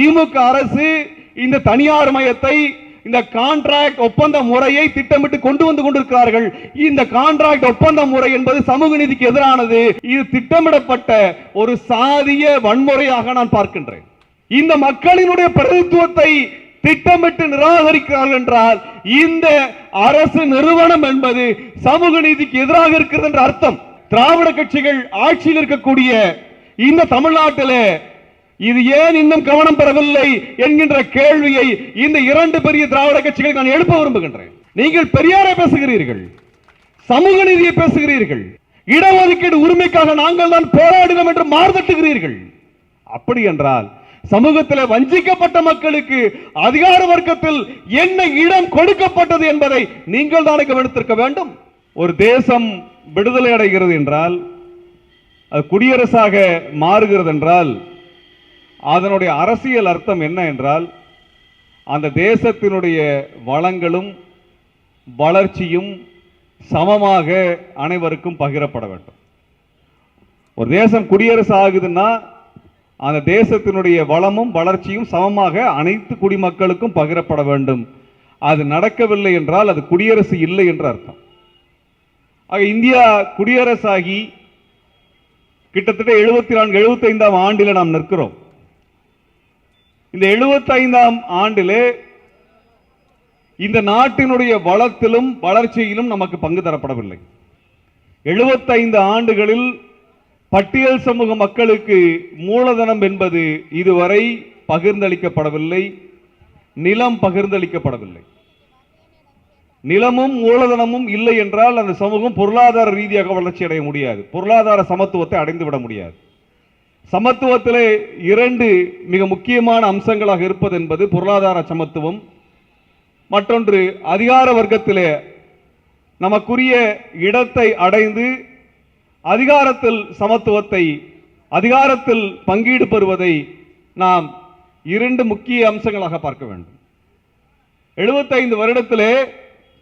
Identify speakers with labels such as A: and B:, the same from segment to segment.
A: திமுக அரசு இந்த தனியார் மயத்தை இந்த கான்ட்ராக்ட் ஒப்பந்த முறையை திட்டமிட்டு கொண்டு வந்து கொண்டிருக்கிறார்கள். இந்த கான்ட்ராக்ட் ஒப்பந்த முறை என்பது சமூக நீதிக்கு எதிரானது. இது திட்டமிடப்பட்ட ஒரு சாதிய வன்முறையாக நான் பார்க்கின்றேன். இந்த மக்களினுடைய பிரதித்துவத்தை திட்டமிட்டு நிராகரிக்கிறார்கள் என்றால் இந்த அரசு நிறுவனம் என்பது சமூக நீதிக்கு எதிராக இருக்கிறது என்ற அர்த்தம். திராவிட கட்சிகள் ஆட்சியில் இருக்கக்கூடிய இந்த தமிழ்நாட்டில் இது ஏன் இன்னும் கவனம் பெறவில்லை என்கின்ற கேள்வியை இந்த இரண்டு பெரிய திராவிட கட்சிகள் நான் எழுப்ப விரும்புகின்றேன். நீங்கள் பெரியாரை பேசுகிறீர்கள் சமூக நீதியை பேசுகிறீர்கள் இடஒதுக்கீடு உரிமைக்காக நாங்கள் தான் போராடினோம் என்று மாறுதட்டுகிறீர்கள் அப்படி என்றால் சமூகத்தில் வஞ்சிக்கப்பட்ட மக்களுக்கு அதிகார வர்க்கத்தில் என்ன இடம் கொடுக்கப்பட்டது என்பதை நீங்கள் தானே கவனித்திருக்க வேண்டும். ஒரு தேசம் விடுதலை அடைகிறது என்றால் அது குடியரசாக மாறுகிறது என்றால் அதனுடைய அரசியல் அர்த்தம் என்ன என்றால் அந்த தேசத்தினுடைய வளங்களும் வளர்ச்சியும் சமமாக அனைவருக்கும் பகிரப்பட வேண்டும். ஒரு தேசம் குடியரசு ஆகுதுன்னா அந்த தேசத்தினுடைய வளமும் வளர்ச்சியும் சமமாக அனைத்து குடிமக்களுக்கும் பகிரப்பட வேண்டும். அது நடக்கவில்லை என்றால் அது குடியரசு இல்லை என்று அர்த்தம். ஆக இந்தியா குடியரசாகி கிட்டத்தட்ட எழுபத்தி நான்கு எழுபத்தி ஐந்தாம் ஆண்டில் நாம் நிற்கிறோம். இந்த எழுபத்தைந்தாம் ஆண்டிலே இந்த நாட்டினுடைய வளத்திலும் வளர்ச்சியிலும் நமக்கு பங்கு தரப்படவில்லை. எழுபத்தைந்து ஆண்டுகளில் பட்டியல் சமூக மக்களுக்கு மூலதனம் என்பது இதுவரை பகிர்ந்தளிக்கப்படவில்லை நிலம் பகிர்ந்தளிக்கப்படவில்லை. நிலமும் மூலதனமும் இல்லை என்றால் அந்த சமூகம் பொருளாதார ரீதியாக வளர்ச்சி அடைய முடியாது. பொருளாதார சமத்துவத்தை அடைந்து விட முடியாது. சமத்துவத்திலே இரண்டு மிக முக்கியமான அம்சங்களாக இருப்பது என்பது பொருளாதார சமத்துவம். மற்றொன்று அதிகார வர்க்கத்திலே நமக்குரிய இடத்தை அடைந்து அதிகாரத்தில் சமத்துவத்தை அதிகாரத்தில் பங்கீடு பெறுவதை நாம் இரண்டு முக்கிய அம்சங்களாக பார்க்க வேண்டும். 75 வருடத்திலே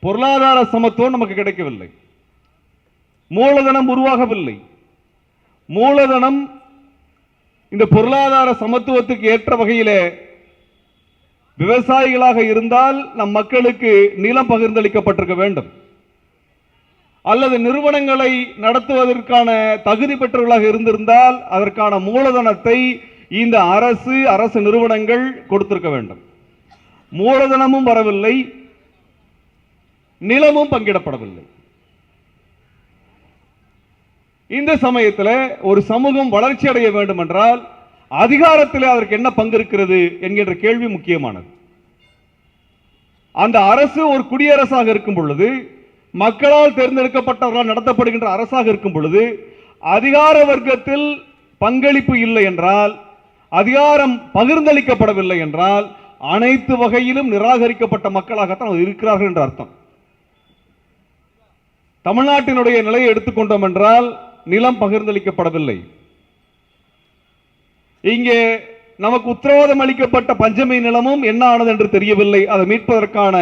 A: பொருளாதார சமத்துவம் நமக்கு கிடைக்கவில்லை. மூலதனம் உருவாகவில்லை. மூலதனம் இந்த பொருளாதார சமத்துவத்துக்கு ஏற்ற வகையிலே விவசாயிகளாக இருந்தால் நம் மக்களுக்கு நிலம் பகிர்ந்தளிக்கப்பட்டிருக்க வேண்டும். அல்லது நிறுவனங்களை நடத்துவதற்கான தகுதி பெற்றவர்களாக இருந்திருந்தால் அதற்கான மூலதனத்தை இந்த அரசு அரசு நிறுவனங்கள் கொடுத்திருக்க வேண்டும். மூலதனமும் வரவில்லை நிலமும் பங்கிடப்படவில்லை. இந்த சமயத்தில் ஒரு சமூகம் வளர்ச்சி அடைய வேண்டும் என்றால் அதிகாரத்தில் அதற்கு என்ன பங்கு இருக்கிறது என்கின்ற கேள்வி முக்கியமானது. அந்த அரசு ஒரு குடியரசாக இருக்கும் பொழுது மக்களால் தேர்ந்தெடுக்கப்பட்டவர்களால் நடத்தப்படுகின்ற அரசாக இருக்கும் பொழுது அதிகார வர்க்கத்தில் பங்களிப்பு இல்லை என்றால் அதிகாரம் பகிர்ந்தளிக்கப்படவில்லை என்றால் அனைத்து வகையிலும் நிராகரிக்கப்பட்ட மக்களாகத்தான் அவர் இருக்கிறார்கள் என்ற அர்த்தம். தமிழ்நாட்டினுடைய நிலையை எடுத்துக்கொண்டோம் என்றால் நிலம் பகிர்ந்தளிக்கப்படவில்லை. இங்கே நமக்கு உத்தரவாதம் அளிக்கப்பட்ட பஞ்சமி நிலமும் என்ன ஆனது என்று தெரியவில்லை. அதை மீட்பதற்கான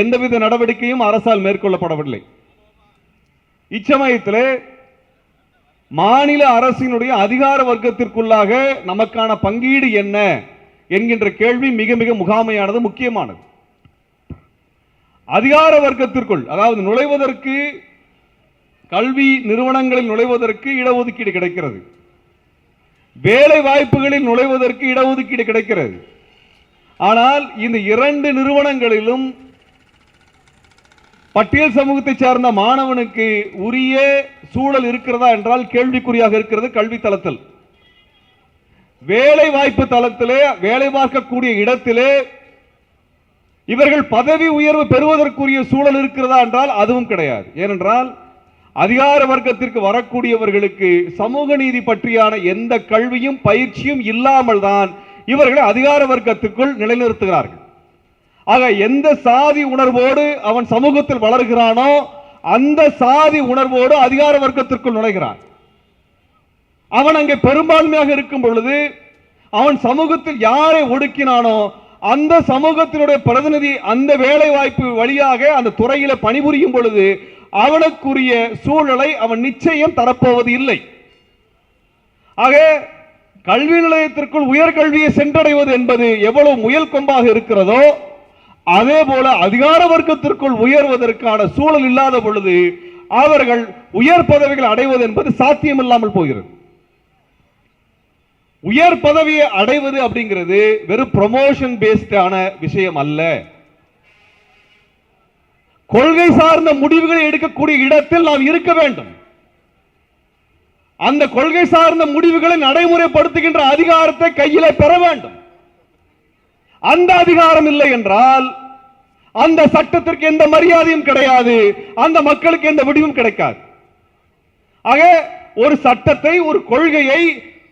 A: எந்தவித நடவடிக்கையும் அரசால் மேற்கொள்ளப்படவில்லை. இச்சமயத்தில் மாநில அரசினுடைய அதிகார வர்க்கத்திற்குள்ளாக நமக்கான பங்கீடு என்ன என்கின்ற கேள்வி மிக மிக முகாமையானது முக்கியமானது. அதிகார வர்க்கத்திற்குள் அதாவது நுழைவதற்கு கல்வி நிறுவனங்களில் நுழைவதற்கு இடஒதுக்கீடு கிடைக்கிறது. வேலை வாய்ப்புகளில் நுழைவதற்கு இடஒதுக்கீடு கிடைக்கிறது. ஆனால் இந்த இரண்டு நிறுவனங்களிலும் பட்டியல் சமூகத்தை சார்ந்த மாணவனுக்கு உரிய சூழல் இருக்கிறதா என்றால் கேள்விக்குறியாக இருக்கிறது கல்வி தளத்தில். வேலை வாய்ப்பு தளத்திலே வேலை பார்க்கக்கூடிய இடத்திலே இவர்கள் பதவி உயர்வு பெறுவதற்குரிய சூழல் இருக்கிறதா என்றால் அதுவும் கிடையாது. ஏனென்றால் அதிகார வர்க்கத்திற்கு வரக்கூடியவர்களுக்கு சமூக நீதி பற்றியான எந்த கல்வியும் பயிற்சியும் இல்லாமல் தான் இவர்களை அதிகார வர்க்கத்துக்குள் நிலைநிறுத்துகிறார்கள். ஆக எந்த சாதி உணர்வோடு அவன் சமூகத்தில் வளர்கிறானோ அந்த சாதி உணர்வோடு அதிகார வர்க்கத்திற்குள் நுழைகிறான். அவன் அங்கே பெரும்பான்மையாக இருக்கும் பொழுது அவன் சமூகத்தில் யாரை ஒடுக்கினானோ அந்த சமூகத்தினுடைய பிரதிநிதி அந்த வேலை வாய்ப்பு வழியாக அந்த துறையில பணிபுரியும் பொழுது அவனுக்குரிய சூழலை அவன் நிச்சயம் தரப்போவது இல்லை. ஆக கல்வி நிலையத்திற்குள் உயர்கல்வியை சென்றடைவது என்பது எவ்வளவு முயல் கொம்பாக இருக்கிறதோ அதே போல அதிகார வர்க்கத்திற்குள் உயர்வதற்கான சூழல் இல்லாத பொழுது அவர்கள் உயர் பதவிகள் அடைவது என்பது சாத்தியமில்லாமல் போகிறது. உயர் பதவியை அடைவது அப்படிங்கிறது வெறும் ப்ரொமோஷன் பேஸ்டான விஷயம் அல்ல. கொள்கை சார்ந்த முடிவுகளை எடுக்கக்கூடிய இடத்தில் நாம் இருக்க வேண்டும். அந்த கொள்கை சார்ந்த முடிவுகளை நடைமுறைப்படுத்துகின்ற அதிகாரத்தை கையில பெற வேண்டும். அந்த அதிகாரம் இல்லை என்றால் அந்த சட்டத்திற்கு எந்த மரியாதையும் கிடையாது அந்த மக்களுக்கு எந்த விடிவும் கிடைக்காது. ஆக ஒரு சட்டத்தை ஒரு கொள்கையை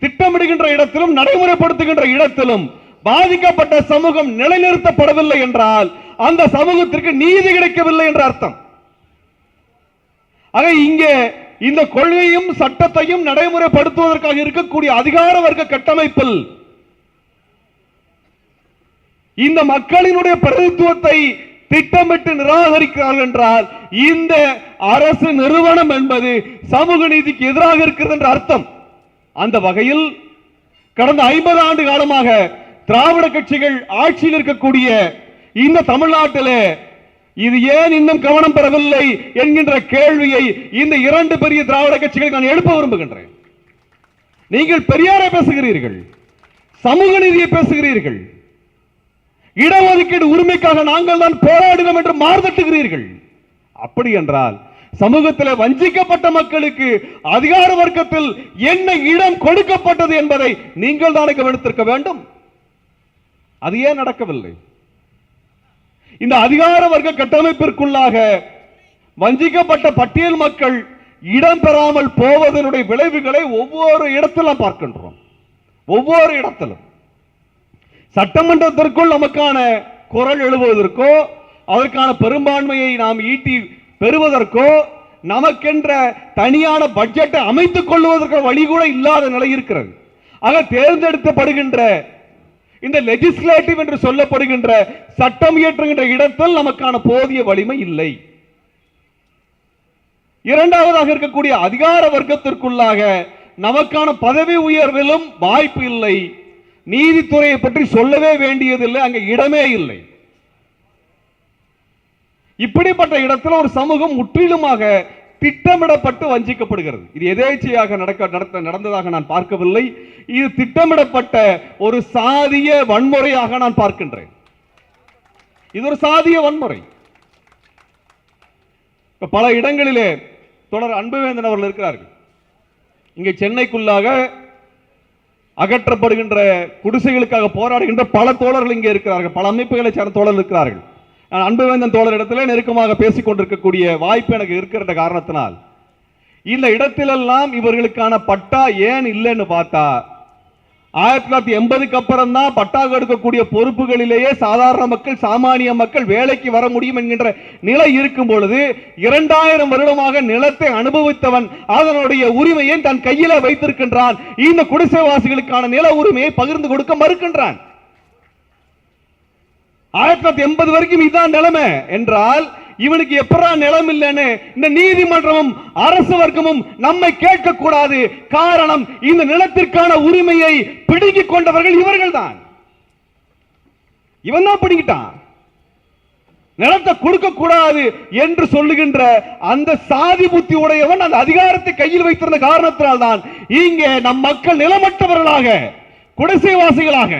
A: திட்டமிடுகின்ற இடத்திலும் நடைமுறைப்படுத்துகின்ற இடத்திலும் பாதிக்கப்பட்ட சமூகம் நிலைநிறுத்தப்படவில்லை என்றால் அந்த சமூகத்திற்கு நீதி கிடைக்கவில்லை என்ற அர்த்தம். ஆக இங்கே இந்த கொள்கையும் சட்டத்தையும் நடைமுறைப்படுத்துவதற்காக இருக்கக்கூடிய அதிகார வர்க்க கட்டமைப்பில் இந்த மக்களினுடைய பிரதித்துவத்தை திட்டமிட்டு நிராகரிக்கிறார்கள் என்றால் இந்த அரசு நிறுவனம் என்பது சமூக நீதிக்கு எதிராக இருக்கிறது என்ற அர்த்தம். அந்த வகையில் கடந்த ஐம்பது ஆண்டு காலமாக திராவிட கட்சிகள் ஆட்சியில் இருக்கக்கூடிய இந்த தமிழ்நாட்டிலே இது ஏன் இன்னும் கவனம் பெறவில்லை என்கின்ற கேள்வியை இந்த இரண்டு பெரிய திராவிட கட்சிகளை நான் எழுப்ப விரும்புகின்றேன். நீங்கள் பெரியாரை பேசுகிறீர்கள் சமூக நீதியை பேசுகிறீர்கள் இடஒதுக்கீடு உரிமைக்காக நாங்கள் தான் போராடினோம் என்று மார்தட்டுகிறீர்கள் அப்படி என்றால் சமூகத்தில் வஞ்சிக்கப்பட்ட மக்களுக்கு அதிகார வர்க்கத்தில் என்ன இடம் கொடுக்கப்பட்டது என்பதை நீங்கள் தானே கவனித்திருக்க வேண்டும். அது ஏன் நடக்கவில்லை? இந்த அதிகார வர்க்க கட்டமைப்பிற்குள்ளாக வஞ்சிக்கப்பட்ட பட்டியல் மக்கள் இடம் பெறாமல் போவதனுடைய விளைவுகளை ஒவ்வொரு இடத்திலும் பார்க்கின்றோம். ஒவ்வொரு இடத்திலும். சட்டமன்றத்திற்குள் நமக்கான குரல் எழுதுவதற்கோ அதற்கான பெரும்பான்மையை நாம் ஈட்டி பெறுவதற்கோ நமக்கென்ற தனியான பட்ஜெட்டை அமைத்துக் கொள்வதற்கு வழி கூட இல்லாத நிலை இருக்கிறது. ஆக தேர்ந்தெடுக்கப்படுகின்ற இந்த லெஜிஸ்லேட்டிவ் என்று சொல்லப்படுகின்ற சட்டம் இயற்றுகின்ற இடத்தில் நமக்கான போதிய வலிமை இல்லை. இரண்டாவதாக இருக்கக்கூடிய அதிகார வர்க்கத்திற்குள்ளாக நமக்கான பதவி உயர்விலும் வாய்ப்பு இல்லை. நீதித்துறையை பற்றி சொல்லவே வேண்டியதில்லை அங்கே இடமே இல்லை. இப்படிப்பட்ட இடத்தில் ஒரு சமூகம் முற்றிலுமாக திட்டமிடப்பட்டு வஞ்சிக்கப்படுகிறது. இது எதேச்சையாக நடக்க நடத்த நடந்ததாக நான் பார்க்கவில்லை. இது திட்டமிடப்பட்ட ஒரு சாதிய வன்முறையாக நான் பார்க்கின்றேன். இது ஒரு சாதிய வன்முறை. பல இடங்களிலே தொடர் அன்புவேந்தன் அவர்கள் இருக்கிறார்கள். இங்கே சென்னைக்குள்ளாக அகற்றப்படுகின்ற குடிசைகளுக்காக போராடுகின்ற பல தோழர்கள் இங்கே இருக்கிறார்கள். பல அமைப்புகளை சேர்ந்த தோழர்கள் இருக்கிறார்கள். நான் அன்புவேந்தன் தோழர் இடத்துல நெருக்கமாக பேசிக் கொண்டிருக்கக்கூடிய வாய்ப்பு எனக்கு இருக்கிற காரணத்தினால். இந்த இடத்திலெல்லாம் இவர்களுக்கான பட்டா ஏன் இல்லைன்னு பார்த்தா ஆயிரத்தி தொள்ளாயிரத்தி எண்பதுக்கு அப்புறம் தான் பட்டா எடுக்கக்கூடிய பொறுப்புகளிலேயே சாதாரண மக்கள் சாமானிய மக்கள் வேலைக்கு வர முடியும் என்கின்ற நிலை இருக்கும் பொழுது இரண்டாயிரம் வருடமாக நிலத்தை அனுபவித்தவன் அதனுடைய உரிமையை தன் கையில வைத்திருக்கின்றான். இந்த குடிசைவாசிகளுக்கான நில உரிமையை பகிர்ந்து கொடுக்க மறுக்கின்றான். ஆயிரத்தி தொள்ளாயிரத்தி எண்பது வரைக்கும் இதுதான் நிலைமை. என்றால் இவனுக்கு எப்படா நிலம் இல்லைன்னு இந்த நீதிமன்றமும் அரசு வர்க்கமும் நம்மை கேட்க கூடாது காரணம் இந்த நிலத்திற்கான உரிமையை பிடுங்கிக் கொண்டவர்கள் இவர்கள் தான் இவன் தான் பிடிக்கிட்டான் நிலத்தை கொடுக்க கூடாது என்று சொல்லுகின்ற அந்த சாதி புத்தி உடையவன் அந்த அதிகாரத்தை கையில் வைத்திருந்த காரணத்தினால் தான் இங்கே நம் மக்கள் நிலமற்றவர்களாக குடிசைவாசிகளாக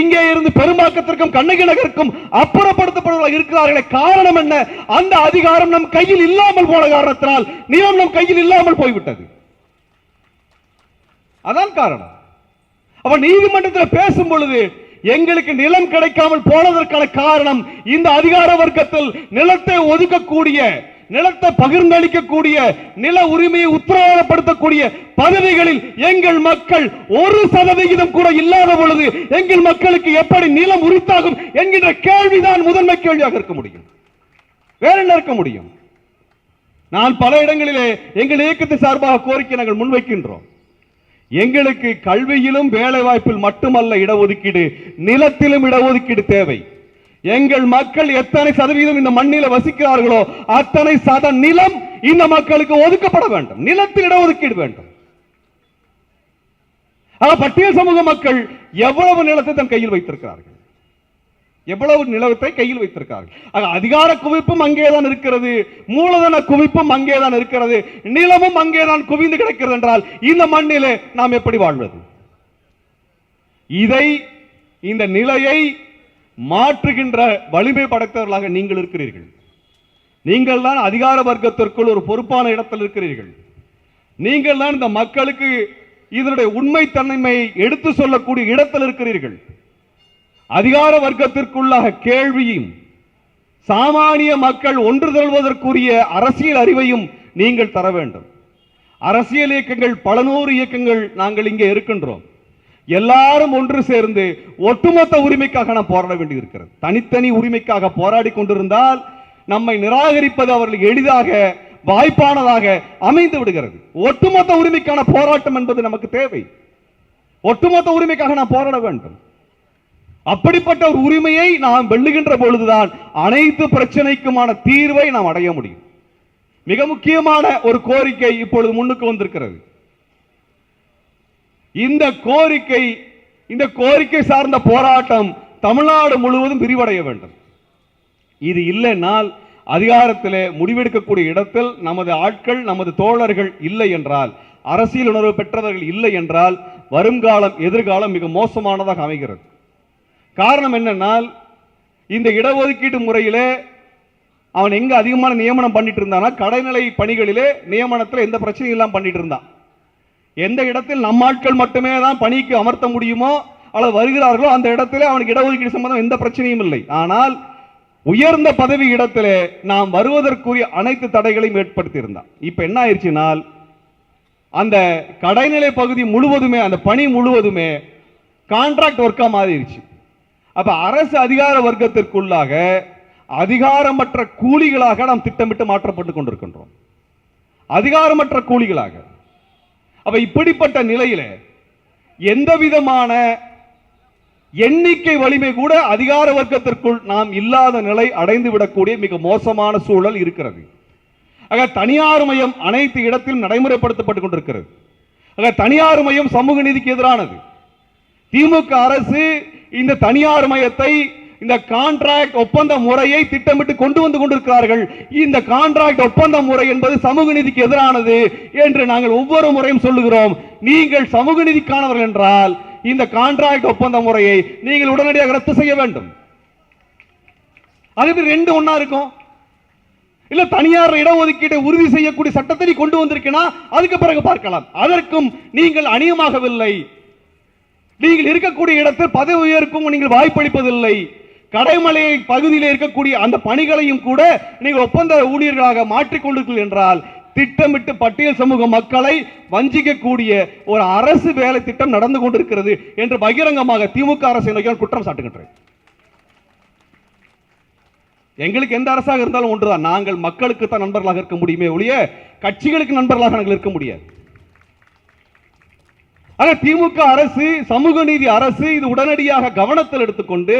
A: இங்கே இருந்து பெரும்பாக்கத்திற்கும் கண்ணகி நகருக்கும் அப்புறப்படுத்தப்படுவதாக இருக்கிறார்களே காரணம் என்ன? அந்த அதிகாரம் நம் கையில் இல்லாமல் போன காரணத்தினால் நிலம் நம் கையில் இல்லாமல் போய்விட்டது. அதான் காரணம். அவன் நீதிமன்றத்தில் பேசும் பொழுது எங்களுக்கு நிலம் கிடைக்காமல் போனதற்கான காரணம் இந்த அதிகார வர்க்கத்தில் நிலத்தை ஒதுக்கக்கூடிய நிலத்தை பகிர்ந்தளிக்கக்கூடிய நில உரிமையை உத்தரவாதப்படுத்தக்கூடிய பதவிகளில் எங்கள் மக்கள் ஒரு சதவிகிதம் கூட இல்லாத பொழுது எங்கள் மக்களுக்கு எப்படி நிலம் உரித்தாகும் என்கின்ற கேள்விதான் முதன்மை கேள்வியாக இருக்க முடியும். வேற என்ன இருக்க முடியும்? நான் பல இடங்களிலே எங்கள் இயக்கத்தை சார்பாக கோரிக்கை நாங்கள் முன்வைக்கின்றோம். எங்களுக்கு கல்வியிலும் வேலை வாய்ப்பில் மட்டுமல்ல இடஒதுக்கீடு நிலத்திலும் இடஒதுக்கீடு தேவை. எங்கள் மக்கள் எத்தனை சதவீதம் இந்த மண்ணில வசிக்கிறார்களோ அத்தனை சத நிலம் இந்த மக்களுக்கு ஒதுக்கப்பட வேண்டும். நிலத்தில் இடஒதுக்கீடு வேண்டும். பட்டியல் சமூக மக்கள் எவ்வளவு நிலத்தை தன் கையில் வைத்திருக்கிறார்கள்? எவ்வளவு நிலத்தை கையில் வைத்திருக்கிறார்கள்? அதிகார குவிப்பும் அங்கேதான் இருக்கிறது. மூலதன குவிப்பும் அங்கேதான் இருக்கிறது. நிலமும் அங்கேதான் குவிந்து கிடக்கிறது என்றால் இந்த மண்ணிலே நாம் எப்படி வாழ்வது? இதை இந்த நிலையை மாற்றுகின்ற வலிமை படைத்தவர்களாக நீங்கள் இருக்கிறீர்கள். நீங்கள் தான் அதிகார வர்க்கத்திற்குள் ஒரு பொறுப்பான இடத்தில் இருக்கிறீர்கள். நீங்கள் தான் இந்த மக்களுக்கு இதனுடைய உண்மைத்தன்மை எடுத்து சொல்லக்கூடிய இடத்தில் இருக்கிறீர்கள். அதிகார வர்க்கத்திற்குள்ளாக கேள்வியும் சாமானிய மக்கள் ஒன்று தழுவதற்குரிய அரசியல் அறிவையும் நீங்கள் தர வேண்டும். அரசியல் இயக்கங்கள் பல நூறு இயக்கங்கள் நாங்கள் இங்கே இருக்கின்றோம். எல்லாரும் ஒன்று சேர்ந்து ஒட்டுமொத்த உரிமைக்காக நாம் போராட வேண்டி இருக்கிறது தனித்தனி உரிமைக்காக போராடி கொண்டிருந்தால் நம்மை நிராகரிப்பது அவர்கள் எளிதாக வாய்ப்பானதாக அமைந்து விடுகிறது. ஒட்டுமொத்த உரிமைக்கான போராட்டம் என்பது நமக்கு தேவை. ஒட்டுமொத்த உரிமைக்காக நாம் போராட வேண்டும். அப்படிப்பட்ட ஒரு உரிமையை நாம் வெல்லுகின்ற பொழுதுதான் அனைத்து பிரச்சனைக்குமான தீர்வை நாம் அடைய முடியும். மிக முக்கியமான ஒரு கோரிக்கை இப்பொழுது முன்னுக்கு வந்திருக்கிறது. இந்த கோரிக்கை இந்த கோரிக்கை சார்ந்த போராட்டம் தமிழ்நாடு முழுவதும் விரிவடைய வேண்டும். இது இல்லைனால் அதிகாரத்தில் முடிவெடுக்கக்கூடிய இடத்தில் நமது ஆட்கள் நமது தோழர்கள் இல்லை என்றால் அரசியல் உணர்வு பெற்றவர்கள் இல்லை என்றால் வருங்காலம் எதிர்காலம் மிக மோசமானதாக அமைகிறது. காரணம் என்னென்னால் இந்த இடஒதுக்கீட்டு முறையிலே அவன் எங்கே அதிகமான நியமனம் பண்ணிட்டு இருந்தானா கடைநிலை பணிகளிலே நியமனத்தில் எந்த பிரச்சனையும் இல்லாமல் பண்ணிட்டு இருந்தான். எந்த இடத்தில் நம்ம ஆட்கள் மட்டுமே தான் பணிக்கு அமர்த்த முடியுமோ அல்லது வருகிறார்களோ அந்த இடத்துல அவனுக்கு இடஒதுக்கீடு சம்பந்தம் எந்த பிரச்சனையும் இல்லை. ஆனால் உயர்ந்த பதவி இடத்திலே நாம் வருவதற்குரிய அனைத்து தடைகளையும் ஏற்படுத்தி இருந்தான் என்ன ஆயிடுச்சுனால் அந்த கடைநிலை பகுதி முழுவதுமே அந்த பணி முழுவதுமே கான்ட்ராக்ட் ஒர்க்காக மாறிடுச்சு. அப்போ அரசு அதிகார வர்க்கத்திற்குள்ளாக அதிகாரமற்ற கூலிகளாக நாம் திட்டமிட்டு மாற்றப்பட்டு கொண்டிருக்கின்றோம். அதிகாரமற்ற கூலிகளாக. அப்ப இப்படிப்பட்ட நிலையில எந்த விதமான எண்ணிக்கை வலிமை கூட அதிகார வர்க்கத்திற்குள் நாம் இல்லாத நிலை அடைந்து விடக்கூடிய மிக மோசமான சூழல் இருக்கிறது. ஆக தனியார் மயம் அனைத்து இடத்திலும் நடைமுறைப்படுத்தப்பட்டுக் கொண்டிருக்கிறது. ஆக தனியார் மயம் சமூக நீதிக்கு எதிரானது. திமுக அரசு இந்த தனியார் மயத்தை இந்த கான்ட்ராக்ட் ஒப்பந்த முறையை திட்டமிட்டு கொண்டு வந்து கொண்டிருக்கிறார்கள். இந்த கான்ட்ராக்ட் ஒப்பந்த முறை என்பது சமூக நீதிக்கு எதிரானது என்று நாங்கள் ஒவ்வொரு முறையும் சொல்லுகிறோம். நீங்கள் சமூக நீதிக்கானவர்கள் என்றால் இந்த கான்ட்ராக்ட் ஒப்பந்த முறையை நீங்கள் உடனடியாக ரத்து செய்ய வேண்டும். அது ரெண்டு ஒன்னா இருக்கும்? இல்ல தனியார் இடஒதுக்கீட்டை உறுதி செய்யக்கூடிய சட்டத்தை நீ கொண்டு வந்திருக்கனா? அதுக்கு பிறகு பார்க்கலாம். அதற்கும் நீங்கள் அணியமாகவில்லை. நீங்கள் இருக்கக்கூடிய இடத்தில் பதவி உயர்க்கும் நீங்கள் வாய்ப்பளிப்பதில்லை. கடைமலை பகுதியில் இருக்கக்கூடிய அந்த பணிகளையும் கூட நீங்கள் ஒப்பந்த ஊழியர்களாக மாற்றிக்கொண்டீர்கள் என்றால் திட்டமிட்டு பட்டியல் சமூக மக்களை வஞ்சிக்கக்கூடிய ஒரு அரசு வேலை திட்டம் நடந்து கொண்டிருக்கிறது என்று பகிரங்கமாக திமுக அரசை நோக்கியால் குற்றம் சாட்டுகின்றேன் எங்களுக்கு எந்த அரசாக இருந்தாலும் ஒன்றுதான். நாங்கள் மக்களுக்கு தான் நண்பர்களாக இருக்க முடியுமே ஒழிய கட்சிகளுக்கு நண்பர்களாக நாங்கள் இருக்க முடியாது. ஆக திமுக அரசு சமூக நீதி அரசு இது உடனடியாக கவனத்தில் எடுத்துக்கொண்டு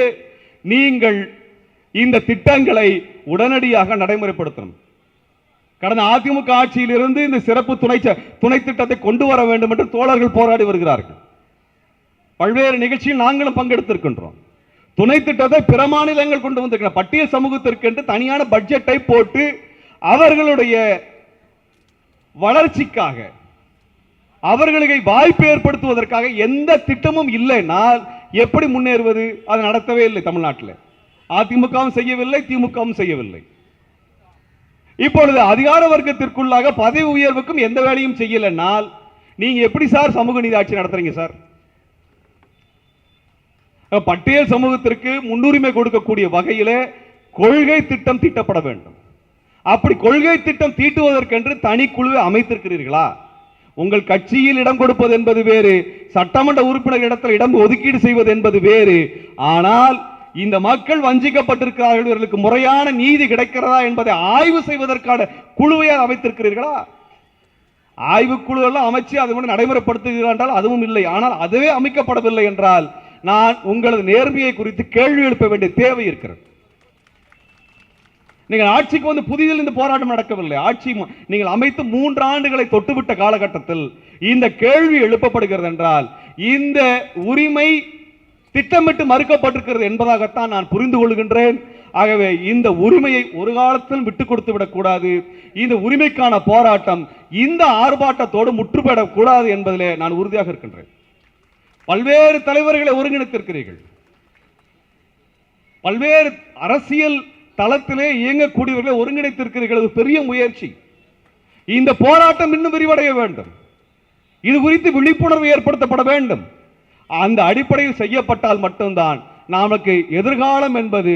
A: நீங்கள் இந்த திட்டங்களை உடனடியாக நடைமுறைப்படுத்தணும். கடந்த அதிமுக ஆட்சியிலிருந்து இந்த சிறப்பு துணை துணை திட்டத்தை கொண்டு வர வேண்டும் என்று தோழர்கள் போராடி வருகிறார்கள். பல்வேறு நிகழ்ச்சியில் நாங்களும் பங்கெடுத்திருக்கின்றோம். துணை திட்டத்தை பிற மாநிலங்கள் கொண்டு வந்திருக்கிற பட்டியல் சமூகத்திற்கு என்று தனியான பட்ஜெட்டை போட்டு அவர்களுடைய வளர்ச்சிக்காக அவர்களுக்கு வாய்ப்பு ஏற்படுத்துவதற்காக எந்த திட்டமும் இல்லைனால் எப்படி முன்னேறுவது? அது நடத்தவே இல்லை தமிழ்நாட்டில். அதிமுகவும் செய்யவில்லை திமுகவும் செய்யவில்லை. இப்பொழுது அதிகார வர்க்கத்திற்குள்ளாக பதவி உயர்வுக்கும் எந்த வேலையும் செய்யலைனால் நீங்க எப்படி சார் சமூக நீதி ஆட்சி நடத்துறீங்க சார்? பட்டியல் சமூகத்திற்கு முன்னுரிமை கொடுக்கக்கூடிய வகையிலே கொள்கை திட்டம் தீட்டப்பட வேண்டும். அப்படி கொள்கை திட்டம் தீட்டுவதற்கென்று தனி குழுவை அமைத்திருக்கிறீர்களா? உங்கள் கட்சியில் இடம் கொடுப்பது என்பது வேறு சட்டமன்ற உறுப்பினர் இடத்தில் இடம் ஒதுக்கீடு செய்வது என்பது வேறு. ஆனால் இந்த மக்கள் வஞ்சிக்கப்பட்டிருக்கிறார்கள் இவர்களுக்கு முறையான நீதி கிடைக்கிறதா என்பதை ஆய்வு செய்வதற்கான குழுவை அமைத்திருக்கிறீர்களா? ஆய்வுக்குழு எல்லாம் அமைச்சு அதை வந்து நடைமுறைப்படுத்துகிறார் என்றால் அதுவும் இல்லை. ஆனால் அதுவே அமைக்கப்படவில்லை என்றால் நான் உங்களது நேர்மையை குறித்து கேள்வி எழுப்ப வேண்டிய தேவை இருக்கிறது. நீங்கள் ஆட்சிக்கு வந்து புதிதில் இந்த போராட்டம் நடக்கவில்லை. ஆட்சி நீங்கள் அமைத்து மூன்று ஆண்டுகளை தொட்டுவிட்ட காலகட்டத்தில் இந்த கேள்வி எழுப்பப்படுகிறது என்றால் இந்த உரிமை திட்டமிட்டு மறுக்கப்பட்டிருக்கிறது என்பதாகத்தான் நான் புரிந்து கொள்கின்றேன். ஆகவே இந்த உரிமையை ஒரு காலத்திலும் விட்டு கொடுத்து விடக்கூடாது இந்த உரிமைக்கான போராட்டம் இந்த ஆர்ப்பாட்டத்தோடு முற்றுப்பெறக்கூடாது என்பதிலே நான் உறுதியாக இருக்கின்றேன். பல்வேறு தலைவர்களை ஒருங்கிணைத்திருக்கிறீர்கள். பல்வேறு அரசியல் தளத்திலே இயங்கக்கூடியவர்களை ஒருங்கிணைத்திருக்கிறீர்கள் அது பெரிய முயற்சி. இந்த போராட்டம் இன்னும் விரிவடைய வேண்டும். இது குறித்து விழிப்புணர்வு ஏற்படுத்தப்பட வேண்டும். அந்த அடிப்படையில் செய்யப்பட்டால் மட்டும்தான் நமக்கு எதிர்காலம் என்பது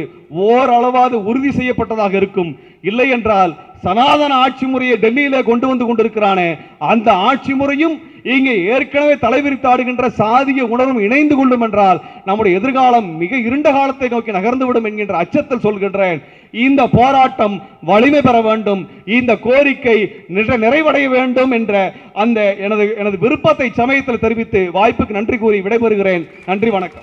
A: ஓரளவாது உறுதி செய்யப்பட்டதாக இருக்கும். இல்லை என்றால் சனாதன ஆட்சி முறையை டெல்லியிலே கொண்டு வந்து கொண்டிருக்கிறானே அந்த ஆட்சி முறையும் இங்கே ஏற்கனவே தலைவிரித்தாடுகின்ற சாதிய உணர்வும் இணைந்து கொள்ளும் என்றால் நம்முடைய எதிர்காலம் மிக இருண்ட காலத்தை நோக்கி நகர்ந்துவிடும் என்கின்ற அச்சத்தில் சொல்கின்றேன். இந்த போராட்டம் வலிமை பெற வேண்டும். இந்த கோரிக்கை நிற- நிறைவடைய வேண்டும் என்ற அந்த எனது எனது விருப்பத்தை சமயத்தில் தெரிவித்து வாய்ப்புக்கு நன்றி கூறி விடைபெறுகிறேன். நன்றி வணக்கம்.